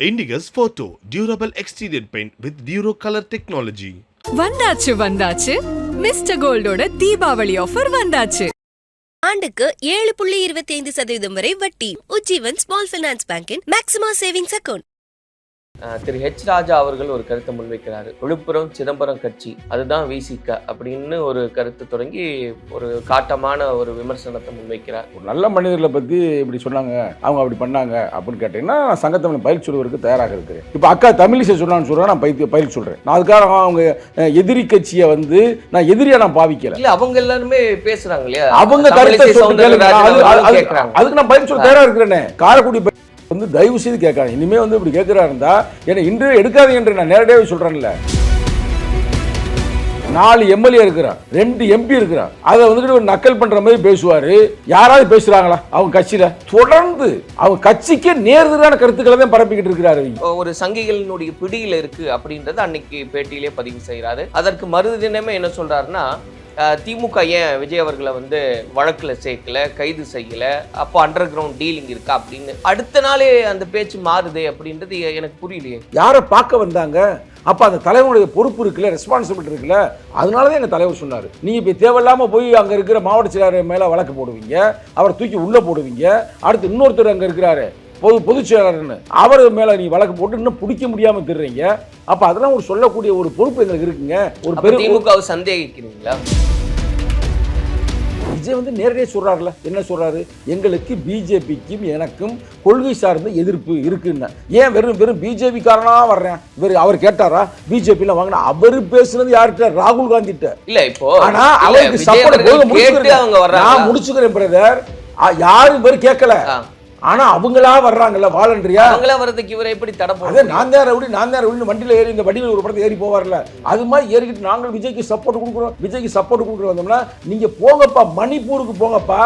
Indigus Photo Durable Exterior Paint with Duro Color Technology. வந்தாச்சு வந்தாச்சு. Mister கோல்டோட Deepavali offer வந்தாச்சு. ஆண்டுக்கு ஏழு புள்ளி இருபத்தி ஐந்து சதவீதம் வரை வட்டி. உஜ்ஜீவன் ஸ்மால் ஃபைனான்ஸ் பேங்கின் மேக்ஸிமம் சேவிங்ஸ் அக்கவுண்ட் அஹ் திரு ஹெச் ராஜா அவர்கள் ஒரு கருத்தை முன்வைக்கிறாரு. விழுப்புரம் சிதம்பரம் கட்சி அதுதான் விசிக அப்படின்னு ஒரு கருத்து தொடங்கி ஒரு காட்டமான ஒரு விமர்சனத்தை முன்வைக்கிறார். ஒரு நல்ல மனிதர்களை பற்றி இப்படி சொன்னாங்க அவங்க அப்படி பண்ணாங்க அப்படின்னு கேட்டீங்கன்னா நான் சங்கத்தமிழ் பயில் சொல்வதற்கு தயாராக இருக்கிறேன். இப்போ அக்கா தமிழிசை சொன்னான்னு சொல்கிறேன் நான் பயிற்சி பயில் சொல்கிறேன் நான் அதுக்காக அவங்க எதிரி கட்சியை வந்து நான் எதிரியா நான் பாவிக்கல. இல்ல அவங்க எல்லாருமே பேசுறாங்க இல்லையா? அவங்க கருத்தை அதுக்கு நான் பதில் சொல்ல தயாரா இருக்கிறேனே. காரைக்குடி வந்து தயவு செய்து கேட்காங்க இனிமே வந்து இப்படி கேட்கிறா இருந்தா என்னை இன்று எடுக்காதீங்க என்று நான் நேரடியாகவே சொல்றேன்ல. நாலு எம்எல்ஏ இருக்கிறான் ரெண்டு எம்பி இருக்கிறான் அதை வந்துட்டு ஒரு நக்கல் பண்ற மாதிரி பேசுவாரு. யாராவது பேசுறாங்களா? அவங்க கட்சியில. தொடர்ந்து அவங்க கட்சிக்கே நேர்தலான கருத்துக்களை தான் பரப்பிக்கிட்டு இருக்கிறாரு ஒரு சங்கிகளினுடைய பிடியில இருக்கு அப்படின்றது அன்னைக்கு பேட்டியிலே பதிவு செய்யறாரு அதற்கு மறுதினமே என்ன சொல்றாருன்னா திமுக ஏன் விஜய் அவர்களை வந்து வழக்கில் சேர்க்கல கைது செய்யல? அப்போ அண்டர் கிரவுண்ட் டீலிங் இருக்கா அப்படின்னு. அடுத்த நாளே அந்த பேச்சு மாறுதே அப்படின்றது எனக்கு புரியலையே. யாரை பார்க்க வந்தாங்க? அப்போ அந்த தலைவனுடைய பொறுப்பு இருக்குல்ல ரெஸ்பான்சிபிலிட்டி இருக்குல்ல? அதனால தான் எங்கள் தலைவர் சொன்னார். நீங்கள் இப்போ தேவையில்லாமல் போய் அங்கே இருக்கிற மாவட்ட செயலாளர் மேலே வழக்கு போடுவீங்க அவரை தூக்கி உள்ளே போடுவீங்க அடுத்து இன்னொருத்தர் அங்கே இருக்கிறாரு. பொது பொதுச் செயலாளர்னு அவர் மேல நீ வழக்கு போட்டு இன்னும் பிடிக்க முடியாம திடுறீங்க அப்ப அதெல்லாம் ஒரு சொல்லக்கூடிய ஒரு பொறுப்பு எங்களுக்கு இருக்குங்க. ஒரு பெரு திமுகவை சந்தேகிக்கிறீங்களா? விஜய் வந்து நேரடியாக சொல்றாருல. என்ன சொல்றாரு? எங்களுக்கு பிஜேபிக்கும் எனக்கும் கொள்கை சார்ந்த எதிர்ப்பு இருக்குன்னு. ஏன் வெறும் வெறும் பிஜேபி காரனா வர்றேன்? இவர் அவர் கேட்டாரா? பிஜேபியில் வாங்கினா அவர் பேசுனது யார்கிட்ட? ராகுல் காந்திட்ட இல்ல இப்போ ஆனா இல்ல, அவருக்கு சப்போர்ட் அவங்க நான் முடிச்சுக்கிறேன் பிரதர் யாரும் பேர் கேட்கல. ஆனா அவங்களா வர்றாங்கல்ல வாலண்டரியா அவங்கள வர்றதுக்கு இவரை எப்படி தடை போடுறது? நான் தான் ரவுடி நான் தான் ரவுடின்னு வண்டியில் ஏறி இந்த வண்டியில் ஒரு படத்தை ஏறி போவார்ல. அது மாதிரி ஏறிக்கிட்டு நாங்கள் விஜய்க்கு சப்போர்ட் கொடுக்குறோம். விஜய்க்கு சப்போர்ட் கொடுக்குற வந்தோம்னா நீங்க போங்கப்பா மணிப்பூருக்கு போங்கப்பா.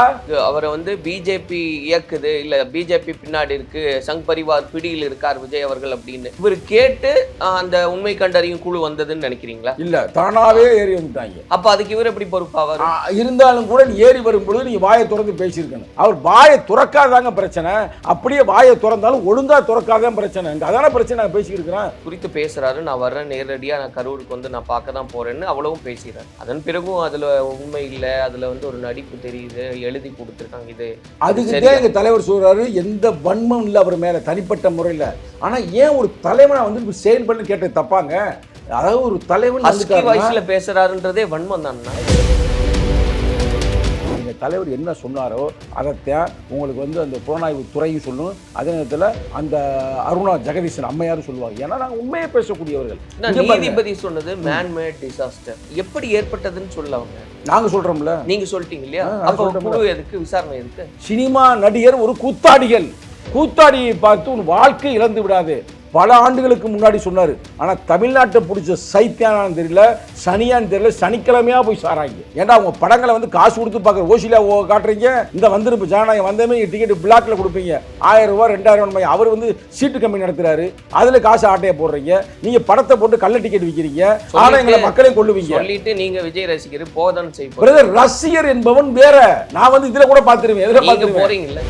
அவரை வந்து பிஜேபி இயக்குது இல்ல பிஜேபி பின்னாடி இருக்கு சங் பரிவார் பிடியில் இருக்கார் விஜய் அவர்கள் அப்படின்னு. இவர் கேட்டு அந்த உண்மை கண்டறியும் குழு வந்ததுன்னு நினைக்கிறீங்களா? இல்ல தானாவே ஏறி வந்துட்டாங்க. அப்ப அதுக்கு இவர் எப்படி பொறுப்பாவார்? இருந்தாலும் கூட நீ ஏறி வரும்பொழுது நீங்க வாயை திறந்து பேசியிருக்கணும். அவர் வாயை துறக்காதாங்க பிரச்சனை. அப்படியே வாயை திறந்தாலும் ஒழுங்கா துறக்காதான் பிரச்சனை. இங்க அதான பிரச்சனை நான் பேசிக்கிட்டு இருக்கிறேன். குறித்து பேசுறாரு நான் வர்றேன் நேரடியா நான் கரூருக்கு வந்து நான் பார்க்க தான் போறேன்னு அவ்வளவும் பேசுறாரு அதன் பிறகும் அதுல உண்மை இல்ல அதுல வந்து ஒரு நடிப்பு தெரியுது எழுதி கொடுத்துருக்காங்க இது. அதுக்கு? தான் எங்க தலைவர் சொல்றாரு எந்த வன்மம் இல்லை அவர் மேல தனிப்பட்ட முறையில். ஆனா ஏன் ஒரு தலைவனை வந்து செயல்பண்ணு கேட்டது தப்பாங்க? அதாவது ஒரு தலைவன் வாய்ஸ்ல பேசுறாருன்றதே வன்மம் தானா? தலைவர் என்ன சொன்னாரோ அதைத்தான் உங்களுக்கு வந்து அந்த புலனாய்வு துறையும் சொல்லும். அதே நேரத்தில் அந்த அருணா ஜெகதீசன் அம்மையாரும் சொல்லுவாங்க. ஏன்னா நாங்கள் உண்மையை பேசக்கூடியவர்கள். நீதிபதி சொன்னது மேன் மேட் டிசாஸ்டர் எப்படி ஏற்பட்டதுன்னு சொல்ல அவங்க. நாங்க சொல்றோம்ல. நீங்க சொல்லிட்டீங்க இல்லையா? அப்ப எதுக்கு? விசாரணை எதுக்கு? சினிமா நடிகர் ஒரு கூத்தாடிகள். கூத்தாடியை பார்த்து உன் வாழ்க்கை இழந்து விடாது. பல ஆண்டுகளுக்கு முன்னாடி சொன்னாரு. ஆனா தமிழ்நாட்டை பிடிச்ச சைத்தியானான்னு தெரியல சனியான்னு தெரியல சனிக்கிழமையா போய் சாராங்க. ஏன்டா அவங்க படங்களை வந்து காசு கொடுத்து பார்க்குற ஓசிலா ஓ காட்டுறீங்க? இந்த வந்துருப்பு ஜனநாயகம் வந்தமே டிக்கெட் பிளாக்ல கொடுப்பீங்க. ஆயிரம் ரூபாய் ரெண்டாயிரம் ரூபாய் அவர் வந்து சீட்டு கம்பெனி நடத்துறாரு. அதுல காசு ஆட்டையை போடுறீங்க. நீங்க படத்தை போட்டு கள்ள டிக்கெட் விற்கிறீங்க ஆனா எங்களை மக்களையும் கொள்ளுவீங்க சொல்லிட்டு நீங்க விஜய் ரசிகர் போதன் செய்ய பிரதர் ரசிகர் என்பவன் வேற. நான் வந்து இதுல கூட பார்த்துருவேன் எதுல பார்த்துருவேன்? போறீங்கல்ல.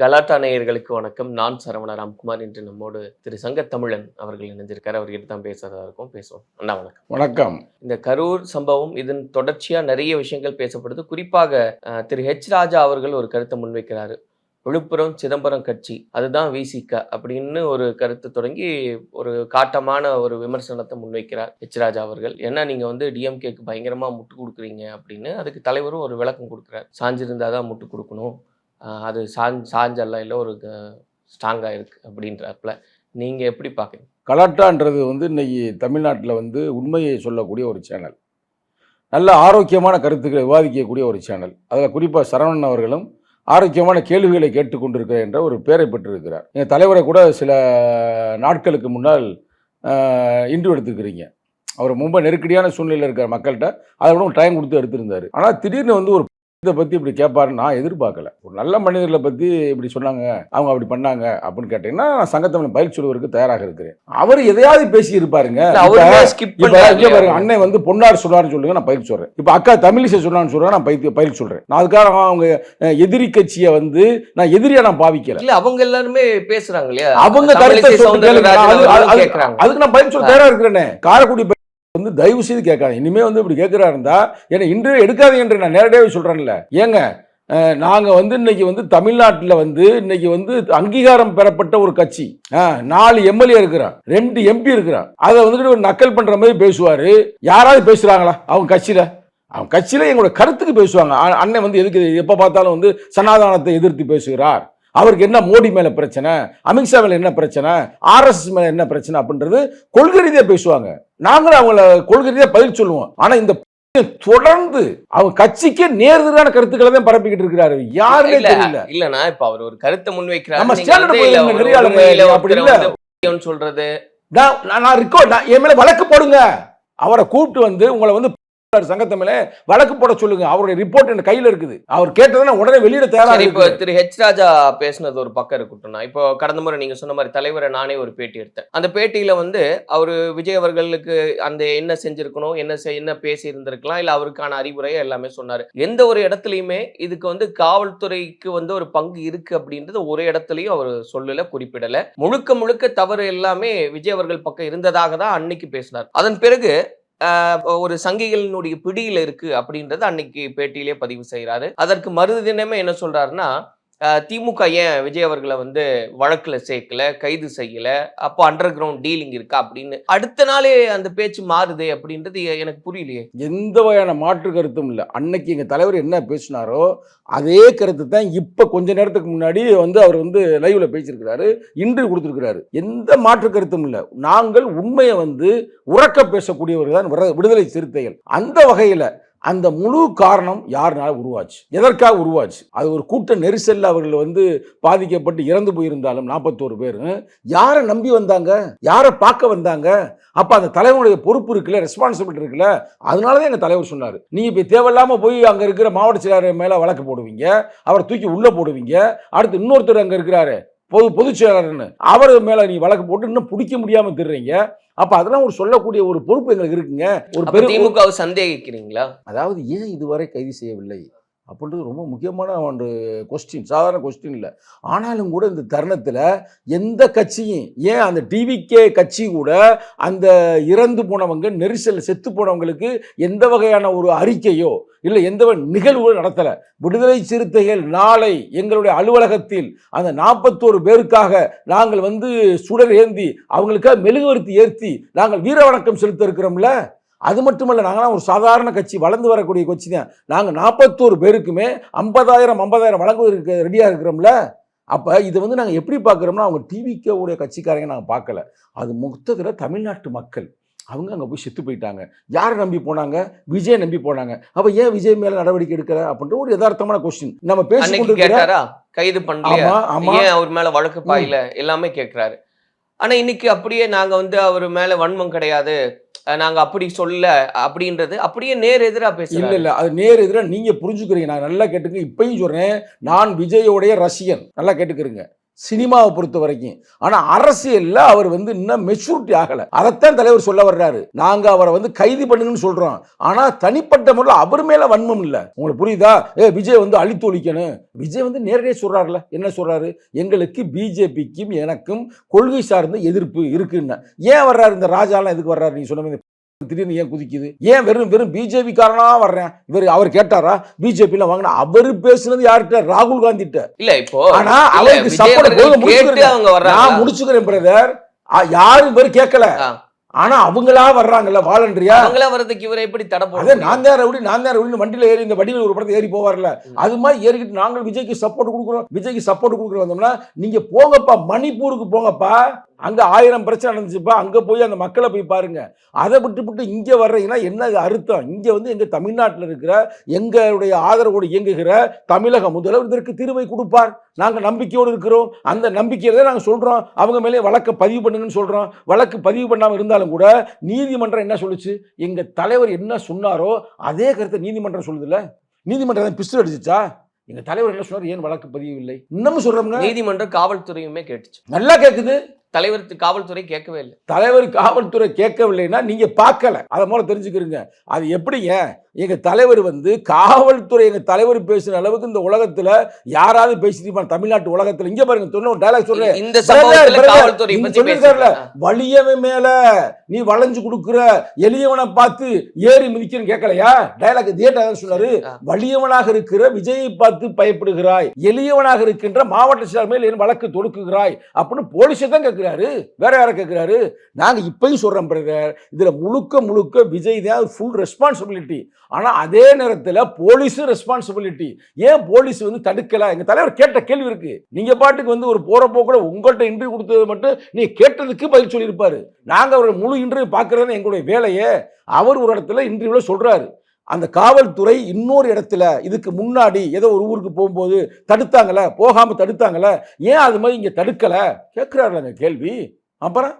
கலாட்டா நேயர்களுக்கு வணக்கம். நான் சரவண ராம்குமார். இன்று நம்மோடு திரு சங்க தமிழன் அவர்கள் இணைஞ்சிருக்காரு அவர்கிட்ட தான் பேசுறதா இருக்கும். பேசுவோம். அண்ணா வணக்கம். வணக்கம். இந்த கரூர் சம்பவம் இதன் தொடர்ச்சியா நிறைய விஷயங்கள் பேசப்படுது. குறிப்பாக திரு ஹெச் ராஜா அவர்கள் ஒரு கருத்தை முன்வைக்கிறாரு. விழுப்புரம் சிதம்பரம் கட்சி அதுதான் விசிக அப்படின்னு ஒரு கருத்து தொடங்கி ஒரு காட்டமான ஒரு விமர்சனத்தை முன்வைக்கிறார் ஹெச் ராஜா அவர்கள். ஏன்னா நீங்க வந்து டிஎம்கேக்கு பயங்கரமா முட்டு கொடுக்குறீங்க அப்படின்னு அதுக்கு தலைவரும் ஒரு விளக்கம் கொடுக்குறாரு. சாஞ்சிருந்தா தான் முட்டு கொடுக்கணும். அது சாஞ் சாஞ்செல்லாம் இல்லை ஒரு ஸ்ட்ராங்காக இருக்குது அப்படின்றப்பல. நீங்கள் எப்படி பார்க்குறீங்க கலாட்டான்றது வந்து இன்றைக்கி தமிழ்நாட்டில் வந்து உண்மையை சொல்லக்கூடிய ஒரு சேனல் நல்ல ஆரோக்கியமான கருத்துக்களை விவாதிக்கக்கூடிய ஒரு சேனல் அதில் குறிப்பாக சரவணன் அவர்களும் ஆரோக்கியமான கேள்விகளை கேட்டுக்கொண்டிருக்கிறார் என்ற ஒரு பேரை பெற்றிருக்கிறார். எங்கள் தலைவரை கூட சில நாட்களுக்கு முன்னால் இன்டர்வியூ எடுத்துக்கிறீங்க அவர் ரொம்ப நெருக்கடியான சூழ்நிலையில் இருக்கிற மக்கள்கிட்ட. அதை கூட டைம் கொடுத்து எடுத்திருந்தார். ஆனால் திடீர்னு வந்து ஒரு இதை பத்தி இப்படி கேட்பாரு நான் எதிர்பார்க்கல. ஒரு நல்ல மனிதர்களை பத்தி இப்படி சொன்னாங்க அவங்க அப்படி பண்ணாங்க அப்படின்னு கேட்டீங்கன்னா நான் சங்கத்தமிழ் பயிற்சி சொல்வதற்கு தயாராக இருக்கிறேன். அவர் எதையாவது பேசி இருப்பாருங்க பாருங்க? அண்ணன் வந்து பொன்னார் சொன்னார்னு சொல்லுங்க நான் பயிற்சி சொல்றேன். இப்ப அக்கா தமிழிசை சொன்னான்னு சொல்றேன் நான் பயிற்சி பயிற்சி சொல்றேன். நான் அதுக்காக அவங்க எதிரி கட்சியை வந்து நான் எதிரியா நான் பாவிக்கல. இல்ல அவங்க எல்லாருமே பேசுறாங்க இல்லையா? அவங்க கருத்தை அதுக்கு நான் பதில் சொல்ல தயாரா இருக்கிறேனே. காரைக்குடி வந்து தயவு செய்து கேட்காது இனிமே வந்து இப்படி கேட்கிறா இருந்தா என்னை இன்டர்வியூ எடுக்காது என்று நான் நேரடியாகவே சொல்கிறேன்ல ஏங்க நாங்கள் வந்து இன்னைக்கு வந்து தமிழ்நாட்டில் வந்து இன்னைக்கு வந்து அங்கீகாரம் பெறப்பட்ட ஒரு கட்சி. நாலு எம்எல்ஏ இருக்கிறான் ரெண்டு எம்பி இருக்கிறான் அதை வந்துட்டு ஒரு நக்கல் பண்ணுற மாதிரி பேசுவார். யாராவது பேசுகிறாங்களா அவங்க கட்சியில்? அவங்க கட்சியில் எங்களோட கருத்துக்கு பேசுவாங்க. அண்ணன் வந்து எதுக்கு எப்போ பார்த்தாலும் வந்து சனாதானத்தை எதிர்த்து பேசுகிறார். அவருக்கு என்ன மோடி மேல பிரச்சனை அமித்ஷா மேல என்ன பிரச்சனை ஆர்எஸ்எஸ் மேல என்ன பிரச்சனை அப்படின்றது கொள்கை ரீதியா பேசுவாங்க. நாங்களும் அவங்கள கொள்கை ரீதியா பதில் சொல்லுவோம். ஆனா இந்த தொடர்ந்து அவங்க கட்சிக்கே நேர்தலான கருத்துக்களை தான் பரப்பிக்கிட்டு இருக்கிறாரு. இல்ல தெரியல. இல்லனா இப்ப அவர் ஒரு கருத்தை முன்வைக்கிறாரு. நம்ம அப்படி இல்ல. சொல்றது. நான் நான் நான் என் மேல வழக்கு போடுங்க. அவரை கூப்பிட்டு வந்து உங்களை வந்து சங்கத்தமிழ வழக்கு போட சொல்லுங்க. அவருடைய ரிப்போர்ட் என் கையில இருக்குது. அவர் கேட்டதை நான் உடனே வெளியிட சரி இப்போ திரு ஹெச் ராஜா பேசுனது ஒரு பக்கம் இருக்கட்டும்னா இப்போ கடந்த முறை நீங்க சொன்ன மாதிரி தலைவரை நானே ஒரு பேட்டி எடுத்தேன். அந்த பேட்டியில வந்து அவரு விஜய் அவர்களுக்கு அந்த என்ன செஞ்சிருக்கணும் என்ன என்ன பேசி இருந்திருக்கலாம் இல்ல அவருக்கான அறிவுரையை எல்லாமே சொன்னாரு. எந்த ஒரு இடத்துலயுமே இதுக்கு வந்து காவல்துறைக்கு வந்து ஒரு பங்கு இருக்கு அப்படின்றது ஒரு இடத்துலயும் அவர் சொல்லல குறிப்பிடல. முழுக்க முழுக்க தவறு எல்லாமே விஜய் அவர்கள் பக்கம் இருந்ததாக தான் அன்னைக்கு பேசினார். அதன் பிறகு ஒரு சங்கிகளினுடைய பிடியில இருக்கு அப்படின்றத அன்னைக்கு பேட்டியிலே பதிவு செய்கிறாரு. அதற்கு மறுதினமே என்ன சொல்றாருன்னா திமுக ஏன் விஜய் அவர்களை வந்து வழக்கில் சேர்க்கல கைது செய்யல? அப்போ அண்டர் கிரவுண்ட் டீலிங் இருக்கா அப்படின்னு அடுத்த நாளே அந்த பேச்சு மாறுதே அப்படின்றது எனக்கு புரியலையே. எந்த வகையான மாற்று கருத்தும் இல்லை. அன்னைக்கு எங்கள் தலைவர் என்ன பேசினாரோ அதே கருத்து தான் இப்போ கொஞ்ச நேரத்துக்கு முன்னாடி வந்து அவர் வந்து லைவ்ல பேசியிருக்கிறாரு இன்று கொடுத்துருக்கிறாரு. எந்த மாற்று கருத்தும் இல்லை. நாங்கள் உண்மையை வந்து உறக்க பேசக்கூடியவர்கள் தான் விடுதலை சிறுத்தைகள். அந்த வகையில் அந்த முழு காரணம் யாருனால உருவாச்சு? எதற்காக உருவாச்சு? அது ஒரு கூட்ட நெரிசல் அவர்கள் வந்து பாதிக்கப்பட்டு இறந்து போயிருந்தாலும் நாற்பத்தோரு பேர். யாரை நம்பி வந்தாங்க? யாரை பார்க்க வந்தாங்க? அப்போ அந்த தலைவனுடைய பொறுப்பு இருக்குல்ல ரெஸ்பான்சிபிலிட்டி இருக்குல்ல அதனால தான் எங்கள் தலைவர் சொன்னார். நீங்கள் இப்போ தேவையில்லாமல் போய் அங்கே இருக்கிற மாவட்ட செயலாளர் மேலே வழக்கு போடுவீங்க அவரை தூக்கி உள்ளே போடுவீங்க அடுத்து இன்னொருத்தர் அங்கே இருக்கிறாரு. பொது பொதுச் செயலாளர்னு அவர் மேலே நீ வழக்கு போட்டு இன்னும் பிடிக்க முடியாமல் திருறீங்க. அப்போ அதெல்லாம் ஒரு சொல்லக்கூடிய ஒரு பொறுப்பு எங்களுக்கு இருக்குங்க. ஒரு அப்ப பெரு திமுகவை சந்தேகிக்கிறீங்களா? அதாவது ஏன் இதுவரை கைது செய்யவில்லை? அப்படின்றது ரொம்ப முக்கியமான ஒரு கொஸ்டின் சாதாரண கொஸ்டின் இல்லை. ஆனாலும் கூட இந்த தருணத்தில் எந்த கட்சியும் ஏன் அந்த டிவிகே கட்சி கூட அந்த இறந்து போனவங்க நெரிசல் செத்து போனவங்களுக்கு எந்த வகையான ஒரு அறிக்கையோ இல்லை எந்த வகை நிகழ்வுகளும் நடத்தலை. விடுதலை சிறுத்தைகள் நாளை எங்களுடைய அலுவலகத்தில் அந்த நாற்பத்தோரு பேருக்காக நாங்கள் வந்து சுடர் ஏந்தி அவங்களுக்காக மெழுகுவர்த்தி ஏற்றி நாங்கள் வீர வணக்கம் செலுத்த இருக்கிறோம்ல? அது மட்டுமல்ல நாங்களாம் ஒரு சாதாரண கட்சி வளர்ந்து வரக்கூடிய கட்சி தான். நாங்கள் நாற்பத்தோரு பேருக்குமே ஐம்பதாயிரம் ஐம்பதாயிரம் வழங்குவதற்கு ரெடியாக இருக்கிறோம்ல. அப்போ இது வந்து நாங்கள் எப்படி பார்க்குறோம்னா அவங்க டிவிக்கே உடைய கட்சிக்காரங்க நாங்கள் பார்க்கல. அது மொத்தத்தில் தமிழ்நாட்டு மக்கள். அவங்க அங்கே போய் செத்து போயிட்டாங்க. யாரை நம்பி போனாங்க? விஜய் நம்பி போனாங்க. அப்போ ஏன் விஜய் மேலே நடவடிக்கை எடுக்கல? அப்படின்ற ஒரு யதார்த்தமான கொஸ்டின் நம்ம பேசி அன்னைக்கு கேட்டாரா? கைது பண்ணலையா? ஆமா அவர் மேல வழக்கு பாயில? எல்லாமே கேக்குறாரு. ஆனால் இன்னைக்கு அப்படியே நாங்கள் வந்து அவர் மேலே வன்மம் கிடையாது. நாங்கள் நாங்க அப்படி சொல்ல அப்படின்றது அப்படியே நேர் எதிராக இல்ல பேசுறாரு. இல்ல அது நேர் எதிராக நீங்க புரிஞ்சுக்கிறீங்க. நான் நல்லா கேட்டுக்க இப்பயும் சொல்றேன். நான் விஜயோடைய ரசிகன். நல்லா கேட்டுக்கிறேங்க. சினிமாவை பொறுத்த வரைக்கும். ஆனா அரசியல்ல அவர் வந்து இன்னும் மெச்சூரிட்டி ஆகல. அதைத்தான் தலைவர் சொல்ல வர்றாரு. நாங்க அவரை வந்து கைது பண்ணுங்கன்னு சொல்றோம். ஆனா தனிப்பட்ட முறையில் அவர் மேல வன்மம் இல்லை. உங்களுக்கு புரியுதா? ஏ விஜய் வந்து அழித்து ஒழிக்கணும். விஜய் வந்து நேரடியாக சொல்றாருல என்ன சொல்றாரு? எங்களுக்கு பிஜேபிக்கும் எனக்கும் கொள்கை சார்ந்த எதிர்ப்பு இருக்குன்னு. ஏன் வர்றாரு? இந்த ராஜாலாம் எதுக்கு வர்றாரு? நீங்க சொன்ன திடீர்னு ஏன் குதிக்குது? ஏன் வெறும் வெறும் பிஜேபி காரனா வர்றேன்? இவர் அவர் கேட்டாரா? பிஜேபியில் வாங்கினா அவர் பேசுனது யார்கிட்ட? ராகுல் காந்திட்ட. இல்ல இப்போ ஆனா அவருக்கு சப்போர்ட் முடிச்சுக்கிறேன் பிரதர் யாரும் பேர் கேட்கல. ஆனா அவங்களா வர்றாங்கல்ல வாலண்டரியா அவங்கள வர்றதுக்கு இவரை எப்படி தடை போடுறது? நான் தான் ரவுடி நான் தான் ரவுடி வண்டியில ஏறி இந்த வண்டியில் ஒரு படத்தை ஏறி போவார்ல. அது மாதிரி ஏறிக்கிட்டு நாங்கள் விஜய்க்கு சப்போர்ட் கொடுக்குறோம். விஜய்க்கு சப்போர்ட் கொடுக்குற வந்தோம்னா நீங்க போங்கப்பா மணிப்பூருக்கு போங்கப்பா. அங்க ஆயிரம் பிரச்சனை நடந்துச்சுப்பா அங்க போய் அந்த மக்களை போய் பாருங்க. அதை விட்டு விட்டு இங்க வர்றீங்கன்னா என்ன அர்த்தம்? இங்க வந்து எங்க தமிழ்நாட்டில் இருக்கிற எங்களுடைய ஆதரவோடு இயங்குகிற தமிழக முதல்வர் இதற்கு தீர்வை கொடுப்பார். நாங்க நம்பிக்கையோடு இருக்கிறோம். அந்த நம்பிக்கையில நாங்க சொல்றோம். அவங்க மேலே வழக்கை பதிவு பண்ணுங்கன்னு சொல்றோம். வழக்கு பதிவு பண்ணாம இருந்தாலும் கூட நீதிமன்றம் என்ன சொல்லுச்சு? எங்க தலைவர் என்ன சொன்னாரோ அதே கருத்தை நீதிமன்றம் சொல்லுதுல்ல? நீதிமன்றம் பிஸ்டல் அடிச்சுச்சா? எங்க தலைவர் என்ன சொன்னார்? ஏன் வழக்கு பதியவில்லை? இன்னமும் சொல்றோம்ங்க. நீதிமன்றம் காவல்துறையுமே கேட்டுச்சு. நல்லா கேக்குது. தலைவர் காவல்துறை கேட்கவே இல்லை. தலைவர் காவல்துறை கேட்கவில்லைன்னா நீங்க பார்க்கல. அதை மூலம் தெரிஞ்சுக்கிறீங்க அது எப்படிங்க? எங்க தலைவர் வந்து காவல்துறை எங்க தலைவர் பேசுற அளவுக்கு இந்த உலகத்துல யாராவது பேசிட்டு தமிழ்நாட்டு உலகத்துல. இங்க பாருங்க சொன்ன டைலாக் சொல்றேன். இந்த. வலியவன் மேல. நீ வளைஞ்சு கொடுக்குற எளியவனை பார்த்து ஏறி மிதிக்கிறன்னு கேட்கலையா? டைலாக் இதே டைலாக் சொன்னாரு. வலியவனாக இருக்கிற விஜயை பார்த்து பயப்படுகிறாய். எளியவனாக இருக்கின்ற மாவட்ட செயலர் மேல் என் வழக்கு தொடுக்குகிறாய். அப்படின்னு போலீஸை தான் கேட்குறாரு வேற யாரை கேட்குறாரு நாங்கள் இப்பயும் சொல்கிறோம் பிரதர் இதில் முழுக்க முழுக்க விஜய் தான் ஃபுல் ரெஸ்பான்சிபிலிட்டி ஆனால் அதே நேரத்தில் போலீஸும் ரெஸ்பான்சிபிலிட்டி ஏன் போலீஸ் வந்து தடுக்கல? எங்கள் தலைவர் கேட்ட கேள்வி இருக்கு. நீங்கள் பாட்டுக்கு வந்து ஒரு போகிறப்போ கூட உங்கள்கிட்ட இன்டர்வியூ கொடுத்தது மட்டும் நீ கேட்டதுக்கு பதில் சொல்லியிருப்பாரு. நாங்கள் அவர் முழு இன்டர்வியூ பார்க்குறதுன்னு எங்களுடைய வேலையே. அவர் ஒரு இடத்துல இன்டர்வியூவில் சொல்கிறாரு அந்த காவல்துறை இன்னொரு இடத்துல இதுக்கு முன்னாடி ஏதோ ஒரு ஊருக்கு போகும்போது தடுத்தாங்கல்ல போகாமல் தடுத்தாங்கல்ல ஏன் அது மாதிரி இங்கே தடுக்கலை? கேட்குறாருங்க கேள்வி. அப்புறம்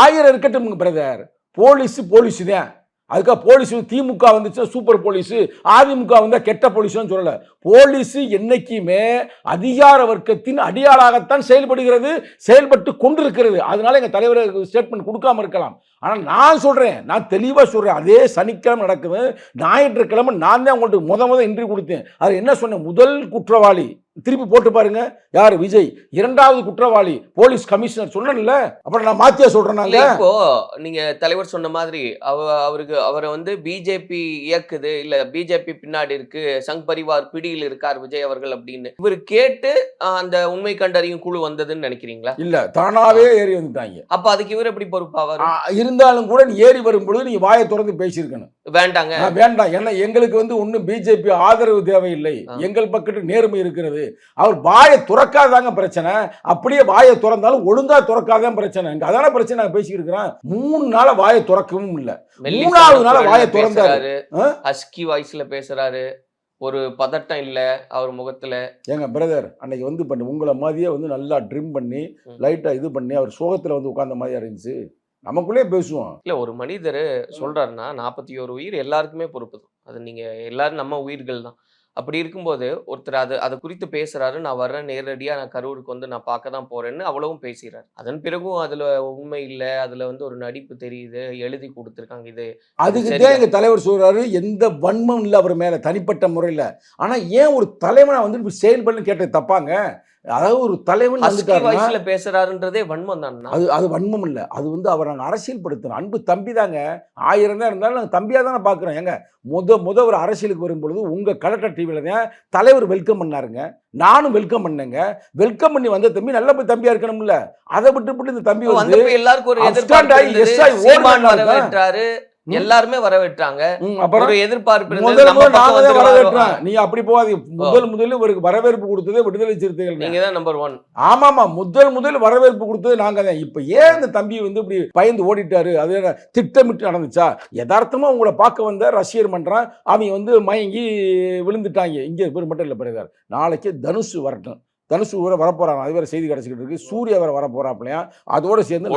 ஆயிரம் இருக்கட்டும் பிரதர் போலீஸு போலீஸு தான். அதுக்காக போலீஸ் வந்து திமுக வந்துச்சு? Super police. அதிமுக வந்தால் கெட்ட போலீஸ்னு சொல்லலை. போலீஸு என்றைக்குமே அதிகார வர்க்கத்தின் அடியாளாகத்தான் செயல்படுகிறது செயல்பட்டு கொண்டிருக்கிறது. அதனால எங்கள் தலைவர் ஸ்டேட்மெண்ட் கொடுக்காம இருக்கலாம். ஆனால் நான் சொல்கிறேன் நான் தெளிவாக சொல்கிறேன் அதே சனிக்கிழமை நடக்குது ஞாயிற்றுக்கிழமை நான் தான் உங்களுக்கு முத முத இன்டர்வியூ கொடுத்தேன். அது என்ன சொன்னேன்? முதல் குற்றவாளி. திருப்பி போட்டு பாருங்க. யார்? விஜய். இரண்டாவது குற்றவாளி. போலீஸ் கமிஷனர் சொன்னேன்ல அப்புறம் நான் மாத்தியா சொல்றேன் நாங்க இப்போ நீங்க தலைவர் சொன்ன மாதிரி அவ அவருக்கு அவரை வந்து பிஜேபி இயக்குது. இல்ல பிஜேபி பின்னாடி இருக்கு. சங் பரிவார் பிடியில் இருக்கார் விஜய் அவர்கள் அப்படின்னு. இவர் கேட்டு அந்த உண்மை கண்டறியும் குழு வந்ததுன்னு நினைக்கிறீங்களா? இல்ல தானாவே ஏறி வந்துட்டாங்க. அப்ப அதுக்கு இவர் எப்படி பொறுப்பாவாரு இருந்தாலும் கூட நீ ஏறி வரும் பொழுது நீ வாயை திறந்து பேசியிருக்கணும். வேண்டாங்க. வேண்டாம். ஏன்னா எங்களுக்கு வந்து ஒன்றும் பிஜேபி ஆதரவு தேவையில்லை. எங்கள் பக்கத்து நேர்மை இருக்கிறது. அவர் வாயை துறக்காதாங்க பிரச்சனை. அப்படியே வாயை திறந்தாலும் ஒழுங்கா துறக்காதான் பிரச்சனை. இங்க அதான பிரச்சனை நாங்க பேசிக்கிட்டு இருக்கிறோம் மூணு நாளா வாயை துறக்கவும் இல்லை. மூணாவது நாள் வாயை திறந்தாரு. ஹஸ்கி வாய்ஸ்ல பேசுறாரு. ஒரு பதட்டம் இல்ல அவர் முகத்துல. ஏங்க பிரதர் அன்னைக்கு வந்து பண்ணி உங்களை மாதிரியே வந்து நல்லா ட்ரிம் பண்ணி ம். லைட்டா இது பண்ணி அவர் சோகத்துல வந்து உட்கார்ந்த மாதிரியா இருந்துச்சு. நமக்குள்ளே பேசுவோம். இல்ல ஒரு மனிதர் சொல்றாருன்னா நாற்பத்தி ஒரு உயிர் எல்லாருக்குமே பொறுப்பு தான். அது நீங்க எல்லாரும் நம்ம உயிர்கள் தான். அப்படி இருக்கும்போது ஒருத்தர் அது அதை குறித்து பேசுறாரு நான் வர்றேன் நேரடியா நான் கரூருக்கு வந்து நான் பார்க்க தான் போறேன்னு அவ்வளவும் பேசுறாரு அதன் பிறகும் அதுல உண்மை இல்ல அதுல வந்து ஒரு நடிப்பு தெரியுது எழுதி கொடுத்துருக்காங்க இது அதுக்கு. தான் எங்க தலைவர் சொல்றாரு எந்த வன்மம் இல்லை அவர் மேல தனிப்பட்ட முறையில் ஆனா ஏன் ஒரு தலைவனை வந்து செயல்படணும் கேட்டது தப்பாங்க அதாவது ஒரு தலைவன் வாய்ஸ்ல பேசுறாருன்றதே வன்மம் தானே. அது அது வன்மம் இல்லை. அது வந்து அவர் நாங்கள் அரசியல்படுத்தணும் அன்பு தம்பி தாங்க. ஆயிரம் தான் இருந்தாலும் நாங்கள் தம்பியாக தானே பார்க்குறோம் ஏங்க முத முத ஒரு அரசியலுக்கு வரும்பொழுது உங்கள் கலெக்டர் டிவியில் தான் தலைவர் வெல்கம் பண்ணாருங்க. நானும் வெல்கம் பண்ணேங்க. வெல்கம் பண்ணி வந்த தம்பி நல்ல போய் தம்பியா இருக்கணும்ல. அதை விட்டு இந்த தம்பி வந்து எல்லாருக்கும் ஒரு எல்லாருமே வரவேற்றாங்க. அப்புறம் எதிர்பார்ப்பு இருந்தது. முதல் நம்ம முதல் பக்கம் நாங்க தான் வந்துருவாரோ. வரவேற்றோம் நீ அப்படி போகாதீங்க. முதல் முதல்ல இவருக்கு வரவேற்பு கொடுத்ததே விடுதலை சிறுத்தைகள் நீங்க தான் நம்பர் ஒன் ஆமாமா முதல் முதல் வரவேற்பு கொடுத்தது நாங்க தான். இப்ப ஏன் இந்த தம்பி வந்து இப்படி பயந்து ஓடிட்டாரு? அது திட்டமிட்டு நடந்துச்சா? யதார்த்தமா உங்களை பார்க்க வந்த ரசிகர் மன்றம் அவங்க வந்து மயங்கி விழுந்துட்டாங்க. இங்க மட்டும் இல்ல பிறகு நாளைக்கு தனுஷ் வரட்டும். தனுஷ் வேற வரப்போறாங்க. அது வேற செய்தி கிடைச்சிக்கிட்டு இருக்கு. சூர்யா வேற வர போறாப்லையா அதோட சேர்ந்து.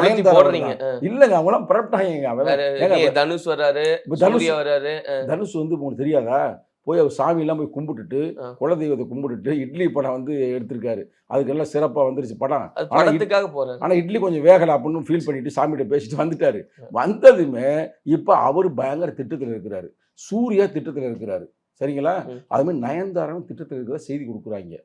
இல்லங்க அவங்களாம் புறப்பட்டாங்க தனுஷ் இப்ப தனுஷ் வராரு தனுஷ் வந்து உங்களுக்கு தெரியாதா? போய் அவர் சாமியெல்லாம் போய் கும்பிட்டுட்டு. குலதெய்வத்தை கும்பிட்டுட்டு இட்லி படம் வந்து எடுத்திருக்காரு. அதுக்கெல்லாம் சிறப்பாக வந்துருச்சு படம். படத்துக்காக போறாரு. ஆனால் இட்லி கொஞ்சம் வேகலை அப்படின்னு ஃபீல் பண்ணிட்டு சாமிகிட்ட பேசிட்டு வந்துட்டாரு. வந்ததுமே இப்போ அவர் பயங்கர திட்டத்தில் இருக்கிறாரு. சூர்யா திட்டத்தில் இருக்கிறாரு. சரிங்களா? ம். அது மாதிரி நயன்தாராவும் திட்டத்தில் இருக்கிற செய்தி கொடுக்குறாங்க.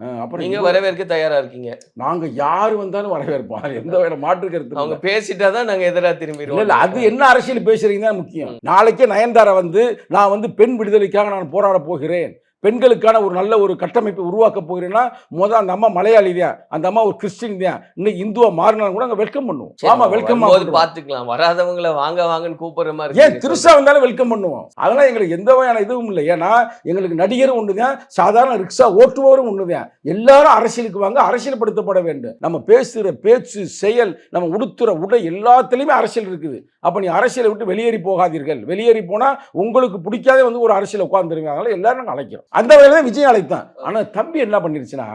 அப்புறம் நீங்க வரவேற்க தயாரா இருக்கீங்க. நாங்க யாரு வந்தாலும் வரவேற்போம் எந்த வகையில மாற்று கருத்து அவங்க. பேசிட்டாதான் நாங்க எதிரா இல்ல இல்ல திரும்பிடுவோம் அது என்ன அரசியல் பேசுறீங்க தான் முக்கியம் நாளைக்கே நயன்தாரா வந்து நான் வந்து பெண் விடுதலைக்காக நான் போராட போகிறேன். பெண்களுக்கான ஒரு நல்ல ஒரு கட்டமைப்பை உருவாக்க போகிறேன்னா முதல் அந்த அம்மா மலையாளி தான். அந்த அம்மா ஒரு கிறிஸ்டின் தான். இன்னைக்கு இந்துவா மாறினாலும் கூட அங்க வெல்கம் பண்ணுவோம். ஆமா வெல்கம் வரும்போது பாத்துக்கலாம் வராதவங்கள வாங்க வாங்கன்னு கூப்பிடுற மாதிரி ஏன். திருசா வந்தாலும் வெல்கம் பண்ணுவோம். அதெல்லாம் எங்களுக்கு எந்த வகையான இதுவும் இல்லை. ஏன்னா எங்களுக்கு நடிகரும் ஒண்ணுதான் சாதாரண ரிக்ஷா ஓட்டுபவரும் ஒண்ணுதான் எல்லாரும் அரசியலுக்கு வாங்க அரசியல்படுத்தப்பட வேண்டும். நம்ம பேசுற பேச்சு செயல் நம்ம உடுத்துற உடை எல்லாத்துலயுமே அரசியல் இருக்குது. அப்ப நீ அரசியலை விட்டு வெளியேறி போகாதீர்கள். வெளியேறி போனா உங்களுக்கு பிடிக்காத வந்து ஒரு அரசியல் உட்கார்ந்துருங்க அதனால எல்லாரும் நாங்க அழைக்கிறோம். அந்த வகையில் தான் விஜய் அழைத்தான் ஆனால் தம்பி என்ன பண்ணிருச்சுன்னா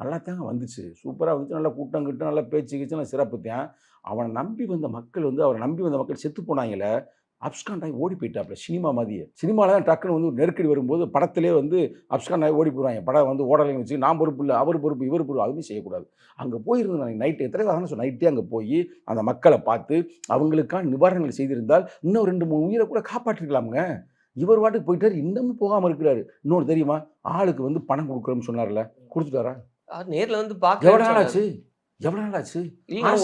நல்லா தாங்க வந்துச்சு. சூப்பராக வந்துச்சு. நல்லா கூட்டம் கிட்டம் நல்லா பேச்சு கிச்சு நல்லா சிறப்பு தான். அவனை நம்பி வந்த மக்கள் வந்து அவரை நம்பி வந்த மக்கள் செத்து போனாங்களே அப்ஸ்கான் ஆகி ஓடி போயிட்டாப்ல சினிமா மாதிரியே. சினிமாவில் தான் டக்குன்னு வந்து நெருக்கடி வரும்போது படத்திலே வந்து அப்ஸ்கான் ஆகி ஓடி போயிடுவாங்க படம் வந்து ஓடலைன்னு வச்சு நான் பொறுப்பு இல்லை அவர் பொறுப்பு இவர் பொறுப்பு அதுவுமே செய்யக்கூடாது. அங்கே போயிருந்தேன் நான். நைட்டு எத்தனை தானே சொன்ன நைட்டே அங்கே போய் அந்த மக்களை பார்த்து அவங்களுக்கான நிவாரணங்கள் செய்திருந்தால் இன்னும் ரெண்டு மூணு உயிரை கூட காப்பாற்றிருக்கலாமுங்க. இவர் வாட்டுக்கு போயிட்டாரு இன்னமும் போகாமல் இருக்கிறாரு. இன்னொன்று தெரியுமா? ஆளுக்கு வந்து பணம் கொடுக்குறோம்னு சொன்னார்ல கொடுத்துட்டாரா? நேர்ல வந்து எவ்வளோ நாள் பார்க்க ஆச்சு? எவ்வளோ நாள் ஆச்சு?